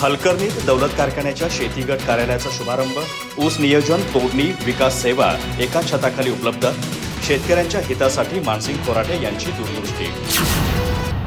हलकर्णीत दौलत कारखान्याच्या शेती गट कार्यालयाचा शुभारंभ ऊस नियोजन तोडणी विकास सेवा एका छताखाली उपलब्ध. शेतकऱ्यांच्या हितासाठी मानसिंग कोराटे यांची दूरदृष्टी.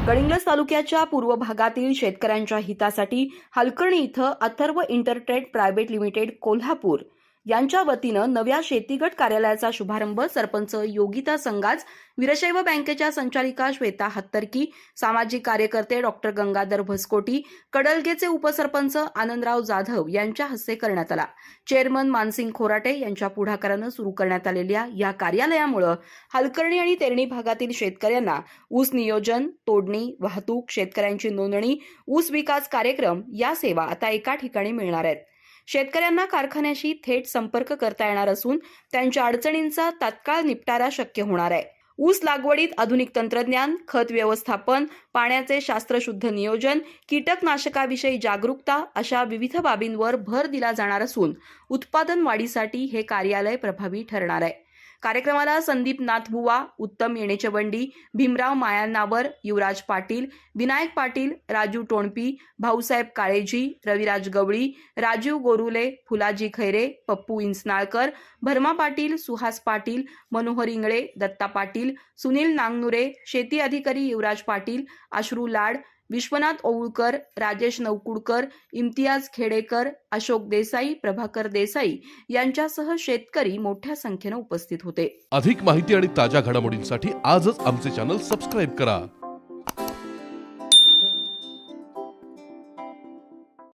गडिंग्लज तालुक्याच्या पूर्व भागातील शेतकऱ्यांच्या हितासाठी हलकर्णी इथं Atharva Intertrade private limited Kolhapur यांच्या वतीनं नव्या शेतीगट कार्यालयाचा शुभारंभ सरपंच योगिता संगाज वीरशैव बँकेच्या संचालिका श्वेता हत्तरकी सामाजिक कार्यकर्ते डॉक्टर गंगाधर भसकोटी कडलगेचे उपसरपंच आनंदराव जाधव यांच्या हस्ते करण्यात आला. चेअरमन मानसिंग खोराटे यांच्या पुढाकारानं सुरू करण्यात आलेल्या या कार्यालयामुळं हलकर्णी आणि तेरणी भागातील शेतकऱ्यांना ऊस नियोजन तोडणी वाहतूक शेतकऱ्यांची नोंदणी ऊस विकास कार्यक्रम या सेवा आता एका ठिकाणी मिळणार आहेत. शेतकऱ्यांना कारखान्याशी थेट संपर्क करता येणार असून त्यांच्या अडचणींचा तात्काळ निपटारा शक्य होणार आहे. ऊस लागवडीत आधुनिक तंत्रज्ञान खत व्यवस्थापन पाण्याचे शास्त्रशुद्ध नियोजन कीटकनाशकाविषयी जागरूकता अशा विविध बाबींवर भर दिला जाणार असून उत्पादन वाढीसाठी हे कार्यालय प्रभावी ठरणार आहे. कार्यक्रमाला संदीप नाथबुवा उत्तम येणेचवंडी भीमराव मायानावर युवराज पाटील विनायक पाटील राजू टोणपी भाऊसाहेब काळेजी रविराज गवळी राजीव गोरुले फुलाजी खैरे पप्पू इंसनाळकर भरमा पाटील सुहास पाटील मनोहर इंगळे दत्ता पाटील सुनील नांगनुरे शेती अधिकारी युवराज पाटील अश्रू लाड विश्वनाथ ओवळकर राजेश नवकुडकर इम्तियाज खेडेकर अशोक देसाई प्रभाकर देसाई यांच्यासह शेतकरी मोठ्या संख्येनं उपस्थित होते. अधिक माहिती आणि ताज्या घडामोडींसाठी आजच आमचे चॅनल सबस्क्राईब करा.